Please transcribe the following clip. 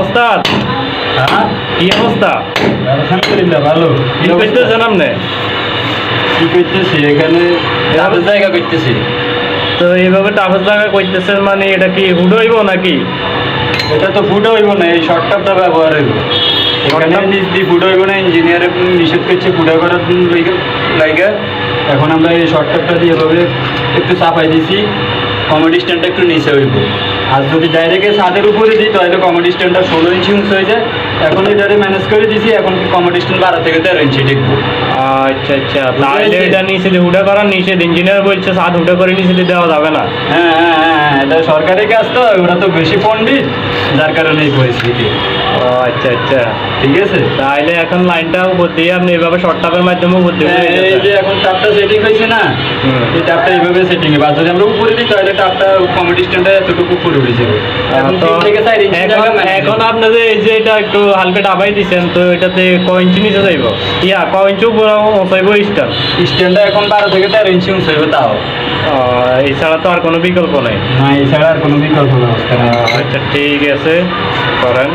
ওস্তাদ। হ্যাঁ? কি অবস্থা? আলহামদুলিল্লাহ ভালো। কি করতেছেন আপনি? কি করতেছি? এখানে আমাদের জায়গা করতেছি। তো এইভাবে টাফের জায়গা করতেছেন মানে এটা কি হুড হইব নাকি? এটা তো ফুড হইব না এই শর্ট টাপটা ব্যবহার হইব। এখানে নিজ দিয়ে ফুড হইব না ইঞ্জিনিয়ার নিষেধ করছে ফুডা করার এখন আমরা এই শর্ট টাপটা দিয়ে এভাবে একটু চাপাই দিছি। কমেডি স্ট্যান্ডটা একটু নিচে হইব। আর যদি ডাইরেক্ট ছাদের উপরে দিই, তাহলে কমেডি স্ট্যান্ডটা ষোলো ইঞ্চি উঁচু হয়ে যায়। এখন এটারে ম্যানেজ করে দিছি, এখন কমেডি স্ট্যান্ড বারো থেকে তেরো ইঞ্চি টিকবো আচ্ছা আচ্ছা। তাহলে এটা নিচে হুডা করার নিষেধ। ইঞ্জিনিয়ার বলছে সাত হুডা করে নিচে দেওয়া যাবে না। হ্যাঁ হ্যাঁ হ্যাঁ হ্যাঁ, এটা সরকারি কাজ তো ওরা তো বেশি পণ্ডিত যার কারণে এই পরিস্থিতি। ও আচ্ছা আচ্ছা। ঠিক আছে? তাহলে এখন লাইনটা উপর দিয়ে আপনি এইভাবে শর্ট টাপের মাধ্যমে উপর দিয়ে হ্যাঁ, এই যে এখন টাপটা সেটিং হয়েছে না এই টাপটা এইভাবে সেটিং হবে আর যদি আমরা উপরে দিই তাহলে টাপটা কমেডি স্ট্যান্ডে এতটুকু উপরে উঠে যাবে। এখন তো তিন থেকে চার ইঞ্চি এখন জায়গা manage এখন হবে। আপনাদের এই যে এটা একটু হালকা ডাবাই দিচ্ছেন তো এটাতে ক ইঞ্চি নিচে যাইব? ইয়া ক ইঞ্চি উপরে স্ট্যান্ডটা এখন বারো থেকে তেরো ইঞ্চি উঁচু হবে তাও। এছাড়া তো আর কোনো বিকল্প নেই। না এছাড়া আর কোনো বিকল্প ব্যবস্থা নেই। আচ্ছা ঠিক আছে করেন।